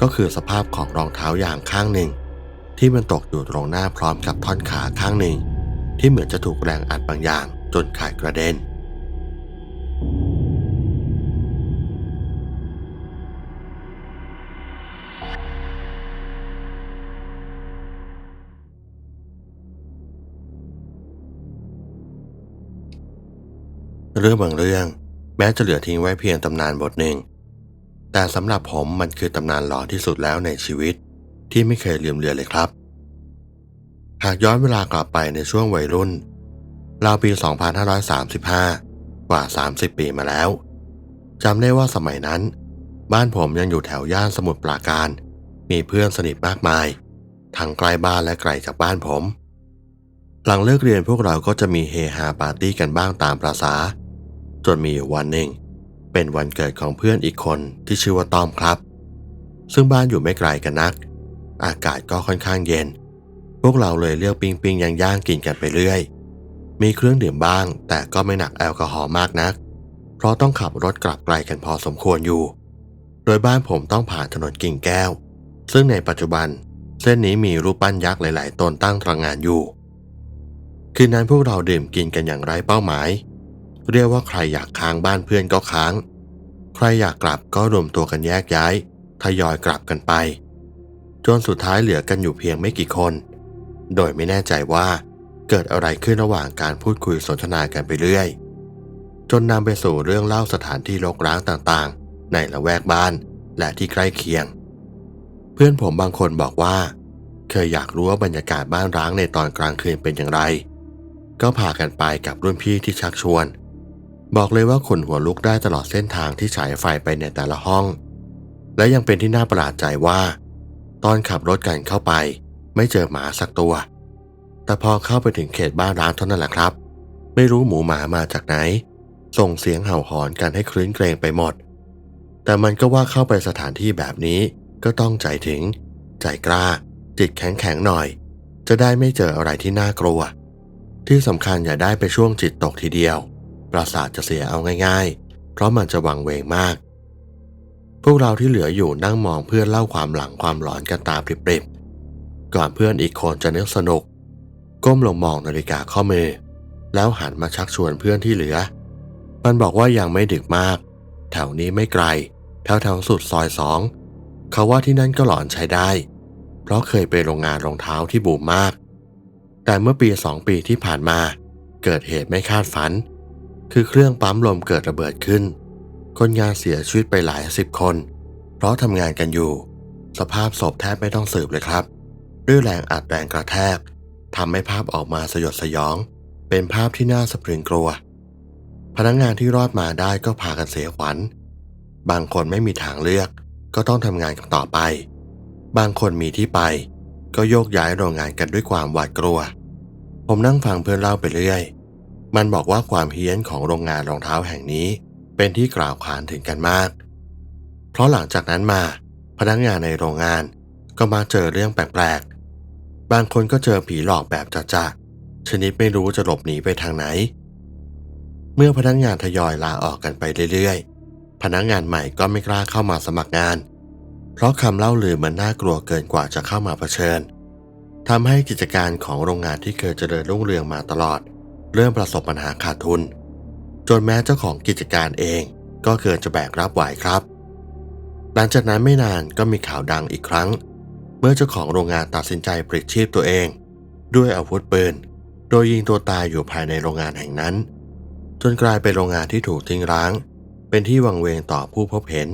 ก็คือสภาพของรองเท้ายางข้างหนึ่ง ที่มันตกอยู่ตรงหน้าพร้อมกับท่อนขาข้างหนึ่ง ที่เหมือนจะถูกแรงอัดบางอย่างจนขาดกระเด็น เรื่องบางเรื่อง แม้จะเหลือทิ้งไว้เพียงตำนานบทหนึ่ง แต่สำหรับผมมันคือตำนานหลอนที่สุดแล้วในชีวิต ที่ไม่เคยลืมเลือนเลยครับ หากย้อนเวลากลับไปในช่วงวัยรุ่นราวปี 2535 กว่า 30 ปีมาแล้วจำได้ว่าสมัยนั้น บ้านผมยังอยู่แถวย่านสมุทรปราการ มีเพื่อนสนิทมากมาย ทั้งใกล้บ้านและไกลจากบ้านผม หลังเลิกเรียนพวกเราก็จะมีเฮฮาปาร์ตี้กันบ้างตามประษาจนมีวันหนึ่ง เป็นวันเกิดของเพื่อนอีกคนที่ชื่อว่าต้อมครับ ซึ่งบ้านอยู่ไม่ไกลกันนัก อากาศก็ค่อนข้างเย็น พวกเราเลยเลือกปิงปิงย่างย่างๆกินกันไปเรื่อย มีเครื่องดื่มบ้าง แต่ก็ไม่หนักแอลกอฮอล์มากนัก เพราะต้องขับรถกลับไกลกันพอสมควรอยู่ โดยบ้านผมต้องผ่านถนนกิ่งแก้ว ซึ่งในปัจจุบัน เส้นนี้มีรูปปั้นยักษ์หลาย ๆตนตั้งตระงานอยู่ คืนนั้นพวกเราดื่มกินกันอย่างไร้เป้าหมาย เรียกว่าใครอยากค้างบ้านเพื่อนก็ค้าง ใครอยากกลับก็รวมตัวกันแยกย้ายทยอยกลับกันไป จนสุดท้ายเหลือกันอยู่เพียงไม่กี่คน โดยไม่แน่ใจว่าเกิดอะไรขึ้นระหว่างการพูดคุยสนทนากันไปเรื่อย จนนำไปสู่เรื่องเล่าสถานที่รกร้างต่างๆ ในละแวกบ้านและที่ใกล้เคียง เพื่อนผมบางคนบอกว่า เคยอยากรู้ว่าบรรยากาศบ้านร้างในตอนกลางคืนเป็นอย่างไร ก็พากันไปกับรุ่นพี่ที่ชักชวน บอกเลยว่าขนหัวลุกได้ตลอดเส้นทางที่ฉายไฟไปในแต่ละห้อง และยังเป็นที่น่าประหลาดใจว่า ตอนขับรถกันเข้าไป ไม่เจอหมาสักตัว แต่พอเข้าไปถึงเขตบ้านร้างเท่านั้นแหละครับ ไม่รู้หมูหมามาจากไหน ส่งเสียงเห่าหอนกันให้คลื้นเกรงไปหมด แต่มันก็ว่าเข้าไปสถานที่แบบนี้ก็ต้องใจถึง ใจกล้า จิตแข็งแข็งๆหน่อย จะได้ไม่เจออะไรที่น่ากลัว ที่สำคัญอย่าได้ไปช่วงจิตตกทีเดียว ประสาทจะเสียเอาง่ายๆ เพราะมันจะวังเวงมาก พวกเราที่เหลืออยู่นั่งมองเพื่อนเล่าความหลังความหลอนกันตาปริบๆ ก่อนเพื่อนอีกคนจะนึกสนุก ก้มลงมองนาฬิกาข้อมือ แล้วหันมาชักชวนเพื่อนที่เหลือ มันบอกว่ายังไม่ดึกมาก แถวนี้ไม่ไกล แถวแถวสุดซอยสอง เขาว่าที่นั่นก็หลอนใช้ได้ เพราะเคยไปโรงงานรองเท้าที่บูมมาก แต่เมื่อปีสองปีที่ผ่านมา เกิดเหตุไม่คาดฝัน คือเครื่องปั๊มลมเกิดระเบิดขึ้น คนงานเสียชีวิตไปหลายสิบคน เพราะทำงานกันอยู่ สภาพศพแทบไม่ต้องสืบเลยครับ ด้วยแรงอัดแรงกระแทกทำให้ภาพออกมาสยดสยอง เป็นภาพที่น่าสะพรึงกลัว พนักงานที่รอดมาได้ก็พากันเสียขวัญ บางคนไม่มีทางเลือก ก็ต้องทำงานกันต่อไป บางคนมีที่ไป ก็โยกย้ายโรงงานกันด้วยความหวาดกลัว ผมนั่งฟังเพื่อนเล่าไปเรื่อย มันบอกว่าความเฮี้ยนของโรงงานรองเท้าแห่งนี้ เป็นที่กล่าวขานถึงกันมาก เพราะหลังจากนั้นมาพนักงานในโรงงานก็มาเจอเรื่องแปลกๆ บางคนก็เจอผีหลอกแบบจะๆชนิดไม่รู้จะหลบหนีไปทางไหน เมื่อพนักงานทยอยลาออกกันไปเรื่อยๆ พนักงานใหม่ก็ไม่กล้าเข้ามาสมัครงาน เพราะคำเล่าลือมันน่ากลัวเกินกว่าจะเข้ามาเผชิญทำให้กิจการของโรงงานที่เคยเจริญรุ่งเรืองมาตลอด เริ่มประสบปัญหาขาดทุน จนแม้เจ้าของกิจการเองก็เกินจะแบกรับไหวครับ หลังจากนั้นไม่นานก็มีข่าวดังอีกครั้ง เมื่อเจ้าของโรงงานตัดสินใจปลิดชีพตัวเอง ด้วยอาวุธปืน โดยยิงตัวตายอยู่ภายในโรงงานแห่งนั้น จนกลายเป็นโรงงานที่ถูกทิ้งร้าง เป็นที่วังเวงต่อผู้พบเห็น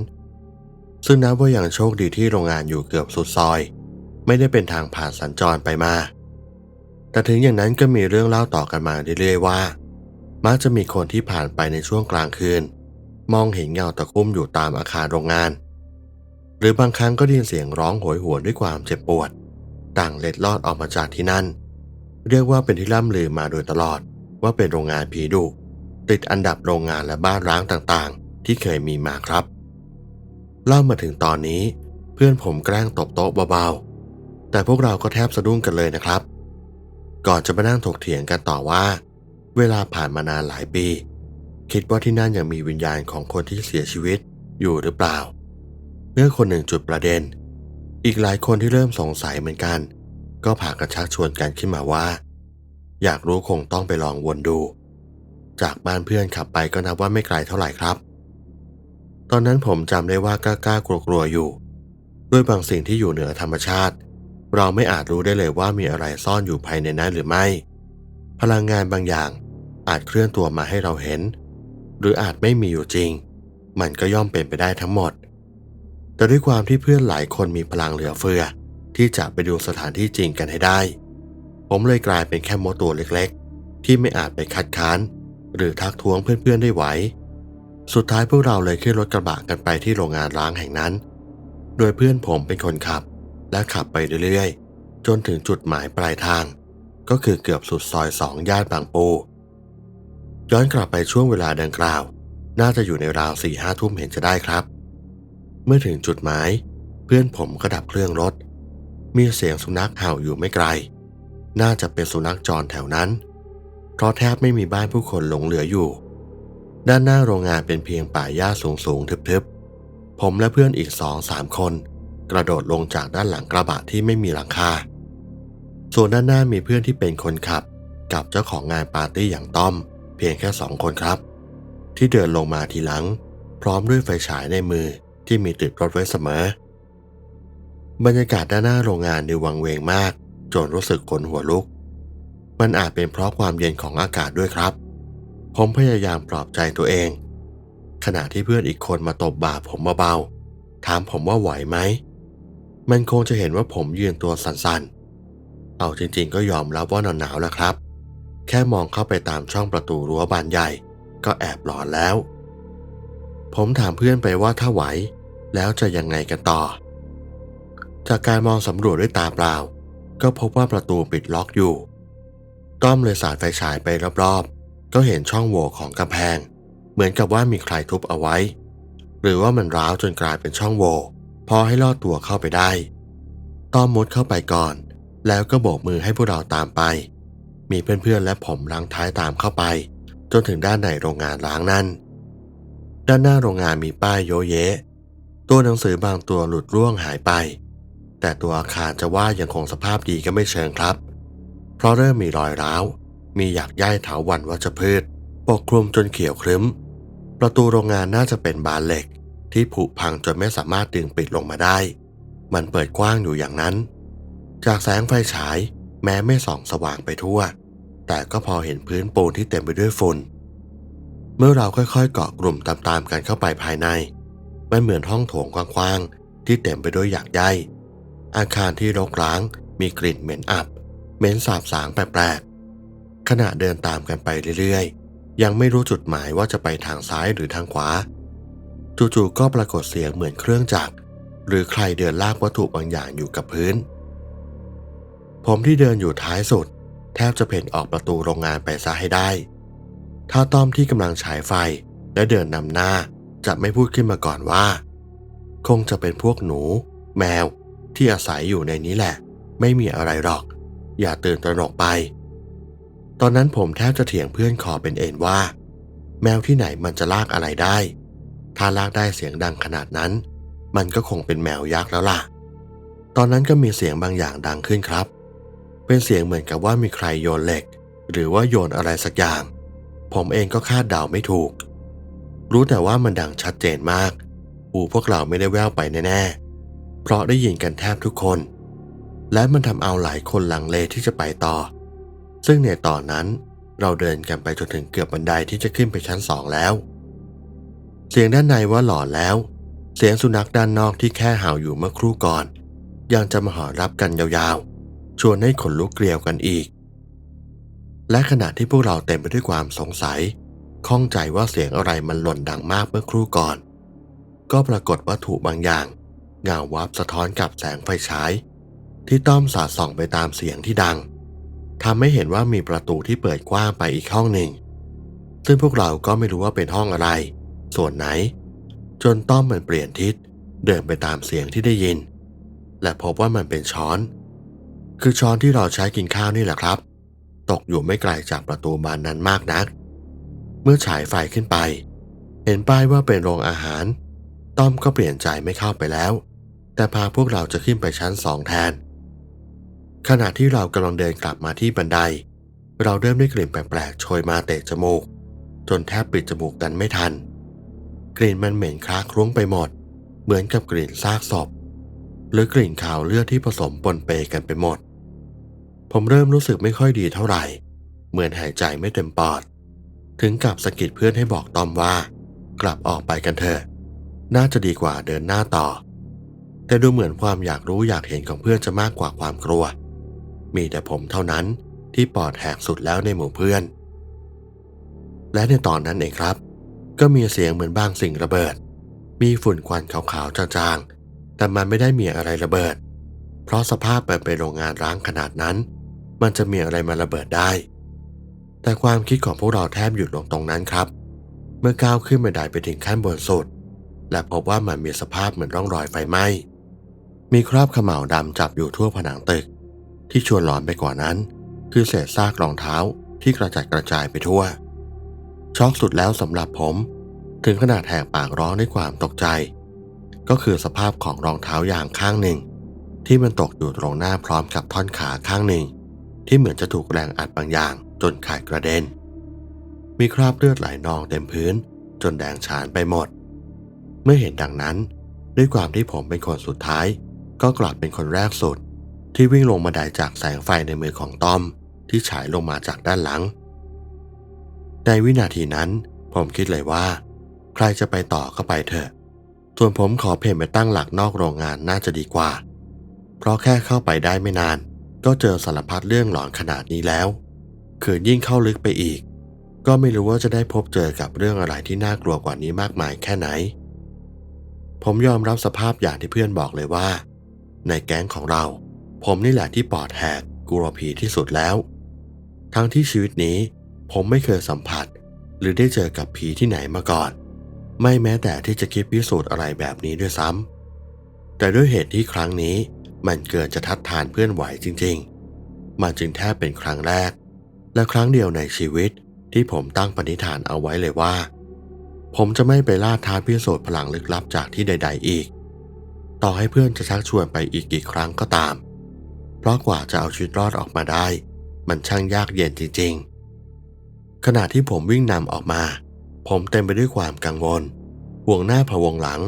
ซึ่งนับว่าอย่างโชคดีที่โรงงานอยู่เกือบสุดซอย ไม่ได้เป็นทางผ่านสัญจรไปมา แต่ถึงอย่างนั้นก็มีเรื่องเล่าต่อกันมาเรื่อยๆว่า มักจะมีคนที่ผ่านไปในช่วงกลางคืน มองเห็นเงาตะคุ่มอยู่ตามอาคารโรงงาน หรือบางครั้งก็ได้ยินเสียงร้องโหยหวนด้วยความเจ็บปวดต่างเล็ดลอดออกมาจากที่นั่น เรียกว่าเป็นที่ล่ำลือมาโดยตลอดว่าเป็นโรงงานผีดุติดอันดับโรงงานและบ้านร้างต่างๆ ที่เคยมีมาครับ เล่ามาถึงตอนนี้ เพื่อนผมแกล้งตบโต๊ะเบาๆ แต่พวกเราก็แทบสะดุ้งกันเลยนะครับ ก่อนจะมานั่งถกเถียงกันต่อว่า เวลาผ่านมานานหลายปี คิดว่าที่นั่นยังมีวิญญาณของคนที่เสียชีวิตอยู่หรือเปล่า เมื่อคนหนึ่งจุดประเด็น อีกหลายคนที่เริ่มสงสัยเหมือนกัน ก็พากันชักชวนกันขึ้นมาว่า อยากรู้คงต้องไปลองวนดู จากบ้านเพื่อนขับไปก็นับว่าไม่ไกลเท่าไหร่ครับ ตอนนั้นผมจำได้ว่ากล้าๆกลัวๆอยู่ ด้วยบางสิ่งที่อยู่เหนือธรรมชาติ เราไม่อาจรู้ได้เลยว่ามีอะไรซ่อนอยู่ภายในนั้นหรือไม่ พลังงานบางอย่างอาจเคลื่อนตัวมาให้เราเห็น หรืออาจไม่มีอยู่จริง มันก็ย่อมเป็นไปได้ทั้งหมด แต่ด้วยความที่เพื่อนหลายคนมีพลังเหลือเฟือ ที่จะไปดูสถานที่จริงกันให้ได้ ผมเลยกลายเป็นแค่มดตัวเล็กๆ ที่ไม่อาจไปคัดค้าน หรือทักท้วงเพื่อนๆได้ไหว สุดท้ายพวกเราเลยขึ้นรถกระบะกันไปที่โรงงานร้างแห่งนั้น โดยเพื่อนผมเป็นคนขับ และขับไปเรื่อยๆ จนถึงจุดหมายปลายทาง ก็คือเกือบสุดซอยสองย่านบางปู ย้อนกลับไปช่วงเวลาดังกล่าว น่าจะอยู่ในราวสี่ห้าทุ่มเห็นจะได้ครับ เมื่อถึงจุดหมาย เพื่อนผมก็ดับเครื่องรถ มีเสียงสุนัขเห่าอยู่ไม่ไกล น่าจะเป็นสุนัขจรแถวนั้น เพราะแทบไม่มีบ้านผู้คนหลงเหลืออยู่ ด้านหน้าโรงงานเป็นเพียงป่าหญ้าสูงสูงๆทึบๆผมและเพื่อนอีกสองสามคน กระโดดลงจากด้านหลังกระบะที่ไม่มีหลังคา ส่วนด้านหน้ามีเพื่อนที่เป็นคนขับ กับเจ้าของงานปาร์ตี้อย่างต้อม เพียงแค่สองคนครับ ที่เดินลงมาทีหลัง พร้อมด้วยไฟฉายในมือที่มีติดรถไว้เสมอ บรรยากาศด้านหน้าโรงงานดูวังเวงมาก จนรู้สึกขนหัวลุก มันอาจเป็นเพราะความเย็นของอากาศด้วยครับ ผมพยายามปลอบใจตัวเอง ขณะที่เพื่อนอีกคนมาตบบ่าผมเบาๆถามผมว่าไหวไหม มันคงจะเห็นว่าผมยืนตัวสั่นๆ เอาจริงๆ ก็ยอมรับว่าหนาวๆแล้วครับ แค่มองเข้าไปตามช่องประตูรั้วบานใหญ่ ก็แอบหลอนแล้ว ผมถามเพื่อนไปว่าถ้าไหว แล้วจะยังไงกันต่อ จากการมองสำรวจด้วยตาเปล่า ก็พบว่าประตูปิดล็อกอยู่ต้อมเลยสาดไฟฉายไปรอบๆ ก็เห็นช่องโหว่ของกำแพง เหมือนกับว่ามีใครทุบเอาไว้ หรือว่ามันร้าวจนกลายเป็นช่องโหว่ พอให้ลอดตัวเข้าไปได้ ต้อมมุดเข้าไปก่อน แล้วก็โบกมือให้พวกเราตามไป มีเพื่อนๆและผมลังท้ายตามเข้าไป จนถึงด้านในโรงงานล้างนั่น ด้านหน้าโรงงานมีป้ายโยเยะ ตัวหนังสือบางตัวหลุดร่วงหายไป แต่ตัวอาคารจะว่ายังคงสภาพดีก็ไม่เชิงครับ เพราะเริ่มมีรอยร้าว มีหยักย่ายเถาวันวัชพืช ปกคลุมจนเขียวครึ้ม ประตูโรงงานน่าจะเป็นบานเหล็ก ที่ผุพังจนไม่สามารถดึงปิดลงมาได้ มันเปิดกว้างอยู่อย่างนั้น จากแสงไฟฉายแม้ไม่ส่องสว่างไปทั่ว แต่ก็พอเห็นพื้นปูนที่เต็มไปด้วยฝุ่น เมื่อเราค่อยๆ เกาะกลุ่มตามๆกันเข้าไปภายใน มันเหมือนห้องโถงกว้างๆ ที่เต็มไปด้วยหยากใยอาคารที่รกร้าง มีกลิ่นเหม็นอับ เหม็นสาบสางแปลกๆ ขณะเดินตามกันไปเรื่อยๆ ยังไม่รู้จุดหมายว่าจะไปทางซ้ายหรือทางขวา จู่ๆก็ปรากฏเสียงเหมือนเครื่องจักร หรือใครเดินลากวัตถุบางอย่างอยู่กับพื้น ผมที่เดินอยู่ท้ายสุด แทบจะเพ่นออกประตูโรงงานไปซะให้ได้ ถ้าต้อมที่กำลังฉายไฟและเดินนำหน้าจะไม่พูดขึ้นมาก่อนว่า คงจะเป็นพวกหนู แมว ที่อาศัยอยู่ในนี้แหละ ไม่มีอะไรหรอก อย่าตื่นตระหนกไป ตอนนั้นผมแทบจะเถียงเพื่อนคอเป็นเอ็นว่า แมวที่ไหนมันจะลากอะไรได้ ถ้าลากได้เสียงดังขนาดนั้น มันก็คงเป็นแมวยักษ์แล้วล่ะ ตอนนั้นก็มีเสียงบางอย่างดังขึ้นครับ เป็นเสียงเหมือนกับว่ามีใครโยนเหล็ก หรือว่าโยนอะไรสักอย่าง ผมเองก็คาดเดาไม่ถูก รู้แต่ว่ามันดังชัดเจนมาก หูพวกเราไม่ได้แว่วไปแน่ๆ เพราะได้ยินกันแทบทุกคน และมันทำเอาหลายคนลังเลที่จะไปต่อ ซึ่งในตอนนั้นเราเดินกันไปจนถึงเกือบบันไดที่จะขึ้นไปชั้นสองแล้ว เสียงด้านในว่าหล่อแล้ว เสียงสุนัขด้านนอกที่แค่เห่าอยู่เมื่อครู่ก่อน ยังจะมาหอรับกันยาวๆ ชวนให้ขนลุกเกลียวกันอีก และขณะที่พวกเราเต็มไปด้วยความสงสัยข้องใจว่าเสียงอะไรมันหล่นดังมากเมื่อครู่ก่อน ก็ปรากฏวัตถุบางอย่าง เงาวับสะท้อนกับแสงไฟฉาย ที่ต้อมสาดส่องไปตามเสียงที่ดังทำให้เห็นว่ามีประตูที่เปิดกว้างไปอีกห้องหนึ่ง ซึ่งพวกเราก็ไม่รู้ว่าเป็นห้องอะไร ส่วนไหน จนต้อมมันเปลี่ยนทิศเดินไปตามเสียงที่ได้ยิน และพบว่ามันเป็นช้อน คือช้อนที่เราใช้กินข้าวนี่แหละครับ ตกอยู่ไม่ไกลจากประตูบานนั้นมากนัก เมื่อฉายไฟขึ้นไป เห็นป้ายว่าเป็นโรงอาหาร ต้อมก็เปลี่ยนใจไม่เข้าไปแล้ว แต่พาพวกเราจะขึ้นไปชั้นสองแทน ขณะที่เรากำลังเดินกลับมาที่บันได เราเริ่มได้กลิ่นแปลกๆโชยมาเตะจมูก จนแทบปิดจมูกกันไม่ทัน กลิ่นมันเหม็นคล้าคลุ้งไปหมด เหมือนกับกลิ่นซากศพ หรือกลิ่นขาวเลือดที่ผสมปนเปกันไปหมด ผมเริ่มรู้สึกไม่ค่อยดีเท่าไหร่ เหมือนหายใจไม่เต็มปอด ถึงกับสะกิดเพื่อนให้บอกตอมว่า กลับออกไปกันเถอะ น่าจะดีกว่าเดินหน้าต่อ แต่ดูเหมือนความอยากรู้อยากเห็นของเพื่อนจะมากกว่าความกลัว มีแต่ผมเท่านั้นที่ปอดแหกสุดแล้วในหมู่เพื่อน และในตอนนั้นเองครับ ก็มีเสียงเหมือนบางสิ่งระเบิด มีฝุ่นควันขาวๆจางๆ แต่มันไม่ได้มีอะไรระเบิด เพราะสภาพแบบเป็นโรงงานร้างขนาดนั้น มันจะมีอะไรมาระเบิดได้ แต่ความคิดของพวกเราแทบหยุดลงตรงนั้นครับ เมื่อก้าวขึ้นบันไดไปถึงขั้นบนสุด และพบว่ามันมีสภาพเหมือนร่องรอยไฟไหม้มีคราบเขม่าวดำจับอยู่ทั่วผนังตึก ที่ชวนหลอนไปกว่านั้น คือเศษซากรองเท้าที่กระจัดกระจายไปทั่ว ช็อกสุดแล้วสำหรับผม ถึงขนาดแหกปากร้องด้วยความตกใจ ก็คือสภาพของรองเท้ายางข้างหนึ่ง ที่มันตกอยู่ตรงหน้าพร้อมกับท่อนขาข้างหนึ่ง ที่เหมือนจะถูกแรงอัดบางอย่างจนขาดกระเด็น มีคราบเลือดไหลนองเต็มพื้น จนแดงฉานไปหมด เมื่อเห็นดังนั้น ด้วยความที่ผมเป็นคนสุดท้าย ก็กลับเป็นคนแรกสุด ที่วิ่งลงมาไดจากแสงไฟในมือของต้อม ที่ฉายลงมาจากด้านหลัง ในวินาทีนั้น ผมคิดเลยว่า ใครจะไปต่อก็ไปเถอะ ส่วนผมขอเพนไปตั้งหลักนอกโรงงานน่าจะดีกว่า เพราะแค่เข้าไปได้ไม่นาน ก็เจอสารพัดเรื่องหลอนขนาดนี้แล้วขืนยิ่งเข้าลึกไปอีก ก็ไม่รู้ว่าจะได้พบเจอกับเรื่องอะไรที่น่ากลัวกว่านี้มากมายแค่ไหน ผมยอมรับสภาพอย่างที่เพื่อนบอกเลยว่า ในแก๊งของเรา ผมนี่แหละที่ปอดแหกกลัวผีที่สุดแล้ว ทั้งที่ชีวิตนี้ ผมไม่เคยสัมผัส หรือได้เจอกับผีที่ไหนมาก่อน ไม่แม้แต่ที่จะคิดพิสูจน์อะไรแบบนี้ด้วยซ้ำแต่ด้วยเหตุที่ครั้งนี้มันเกินจะทัดทานเพื่อนไหวจริง ๆ มันจึงแทบเป็นครั้งแรก และครั้งเดียวในชีวิตที่ผมตั้งปณิธานเอาไว้เลยว่า ผมจะไม่ไปล่าท้าพิสูจน์พลังลึกลับจากที่ใด ๆ อีก ต่อให้เพื่อนจะชักชวนไปอีกกี่ครั้งก็ตาม เพราะกว่าจะเอาชีวิตรอดออกมาได้ มันช่างยากเย็นจริง ๆ ขณะที่ผมวิ่งนำออกมา ผมเต็มไปด้วยความกังวล ห่วงหน้าพะวงหลัง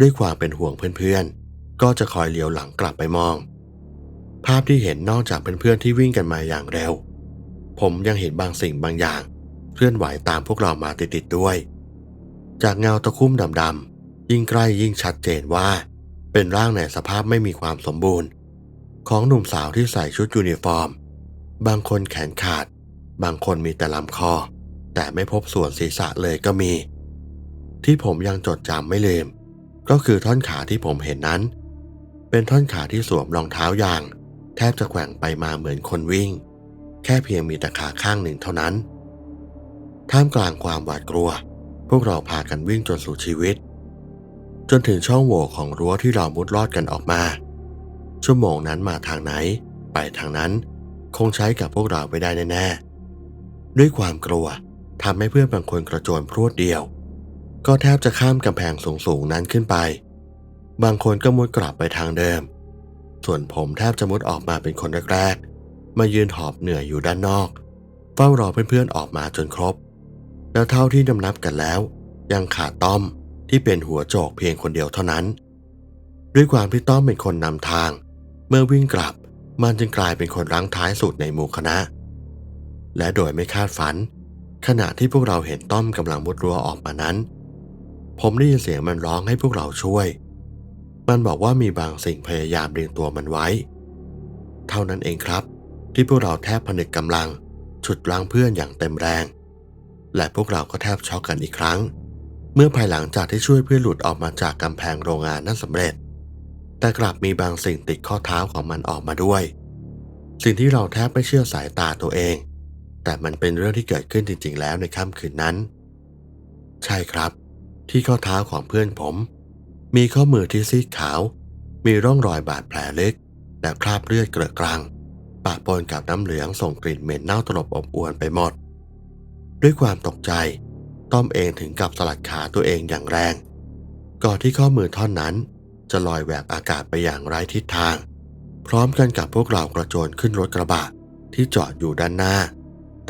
ด้วยความเป็นห่วงเพื่อนๆ ก็จะคอยเลี้ยวหลังกลับไปมอง ภาพที่เห็นนอกจากเป็นเพื่อนที่วิ่งกันมาอย่างเร็ว ผมยังเห็นบางสิ่งบางอย่าง เคลื่อนไหวตามพวกเรามาติดๆด้วย จากเงาตะคุ่มดำๆยิ่งใกล้ยิ่งชัดเจนว่า เป็นร่างในสภาพไม่มีความสมบูรณ์ ของหนุ่มสาวที่ใส่ชุดยูนิฟอร์ม บางคนแขนขาด บางคนมีแต่ลำคอ แต่ไม่พบส่วนศีรษะเลยก็มี ที่ผมยังจดจำไม่ลืม ก็คือท่อนขาที่ผมเห็นนั้น เป็นท่อนขาที่สวมรองเท้ายาง แทบจะแกว่งไปมาเหมือนคนวิ่ง แค่เพียงมีแต่ขาข้างหนึ่งเท่านั้น ท่ามกลางความหวาดกลัว พวกเราพากันวิ่งจนสู่ชีวิต จนถึงช่องโหว่ของรั้วที่เรามุดลอดกันออกมา ชั่วโมงนั้นมาทางไหน ไปทางนั้นคงใช้กับพวกเราไปได้แน่ๆ ด้วยความกลัวทำให้เพื่อนบางคนกระโจนพรวดเดียว ก็แทบจะข้ามกำแพงสูงๆนั้นขึ้นไป บางคนก็มุดกลับไปทางเดิม ส่วนผมแทบจะมุดออกมาเป็นคนแรกๆ มายืนหอบเหนื่อยอยู่ด้านนอก เฝ้ารอเพื่อนๆออกมาจนครบ แล้วเท่าที่นำนับกันแล้ว ยังขาดต้อมที่เป็นหัวโจกเพียงคนเดียวเท่านั้น ด้วยความที่ต้อมเป็นคนนำทาง เมื่อวิ่งกลับมันจึงกลายเป็นคนรั้งท้ายสุดในหมู่คณะ และโดยไม่คาดฝัน ขณะที่พวกเราเห็นต้อมกำลังมุดรั้วออกมานั้น ผมได้ยินเสียงมันร้องให้พวกเราช่วย มันบอกว่ามีบางสิ่งพยายามดึงตัวมันไว้ เท่านั้นเองครับ ที่พวกเราแทบผนึกกำลัง ฉุดรั้งเพื่อนอย่างเต็มแรง และพวกเราก็แทบช็อกกันอีกครั้ง เมื่อภายหลังจากที่ช่วยเพื่อนหลุดออกมาจากกำแพงโรงงานนั้นสำเร็จ แต่กลับมีบางสิ่งติดข้อเท้าของมันออกมาด้วย สิ่งที่เราแทบไม่เชื่อสายตาตัวเอง แต่มันเป็นเรื่องที่เกิดขึ้นจริง ๆ แล้วในค่ำคืนนั้น ใช่ครับ ที่ข้อเท้าของเพื่อนผม มีข้อมือที่ซีดขาว มีร่องรอยบาดแผลเลึกและคราบเลือดเกลือกลางปะปนกับน้ำเหลืองส่งกลิ่นเหม็นเน่าตลบอบอวนไปหมด ด้วยความตกใจ ต้อมเองถึงกับสลัดขาตัวเองอย่างแรง ก่อนที่ข้อมือท่อนนั้น จะลอยแหวกอากาศไปอย่างไร้ทิศทาง พร้อมกันกับพวกเรากระโจนขึ้นรถกระบะที่จอดอยู่ด้านหน้า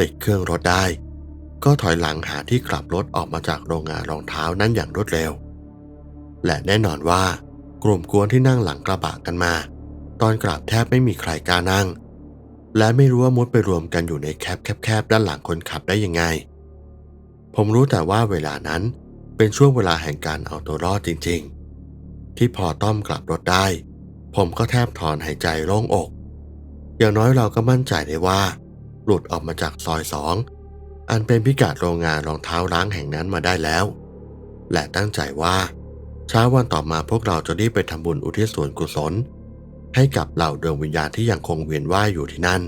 ติดเครื่องรถได้ ก็ถอยหลังหาที่กลับรถออกมาจากโรงงานรองเท้านั้นอย่างรวดเร็ว และแน่นอนว่ากลุ่มกวนที่นั่งหลังกระบะกันมา ตอนกลับแทบไม่มีใครกล้านั่ง และไม่รู้ว่ามุดไปรวมกันอยู่ในแคบแคบๆด้านหลังคนขับได้ยังไง ผมรู้แต่ว่าเวลานั้นเป็นช่วงเวลาแห่งการเอาตัวรอดจริงๆ ที่พอต้อมกลับรถได้ ผมก็แทบถอนหายใจโล่งอก อย่างน้อยเราก็มั่นใจได้ว่า หลุดออกมาจากซอยสองอันเป็นพิกัดโรงงานรองเท้าร้างแห่งนั้นมาได้แล้ว และตั้งใจว่าเช้าวันต่อมาพวกเราจะรีบไปทำบุญอุทิศส่วนกุศล ให้กับเหล่าดวงวิญญาณที่ยังคงเวียนว่ายอยู่ที่นั่น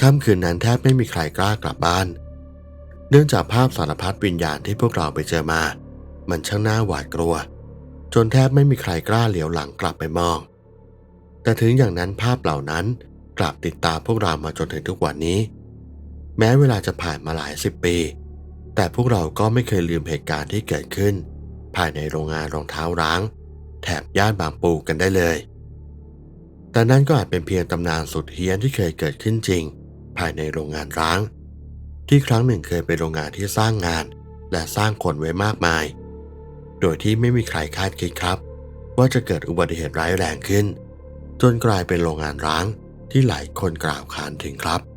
ค่ำคืนนั้นแทบไม่มีใครกล้ากลับบ้าน เนื่องจากภาพสารพัดวิญญาณที่พวกเราไปเจอมา มันช่างน่าหวาดกลัว จนแทบไม่มีใครกล้าเหลียวหลังกลับไปมอง แต่ถึงอย่างนั้นภาพเหล่านั้น กลับติดตามพวกเรามาจนถึงทุกวันนี้ แม้เวลาจะผ่านมาหลายสิบปี แต่พวกเราก็ไม่เคยลืมเหตุการณ์ที่เกิดขึ้น ภายในโรงงานรองเท้าร้าง แถบย่านบางปูกันได้เลย แต่นั่นก็อาจเป็นเพียงตำนานสุดเฮี้ยนที่เคยเกิดขึ้นจริง ภายในโรงงานร้าง ที่ครั้งหนึ่งเคยเป็นโรงงานที่สร้างงาน และสร้างคนไว้มากมาย โดยที่ไม่มีใครคาดคิดครับ ว่าจะเกิดอุบัติเหตุร้ายแรงขึ้น จนกลายเป็นโรงงานร้าง ที่หลายคนกล่าวขานถึงครับ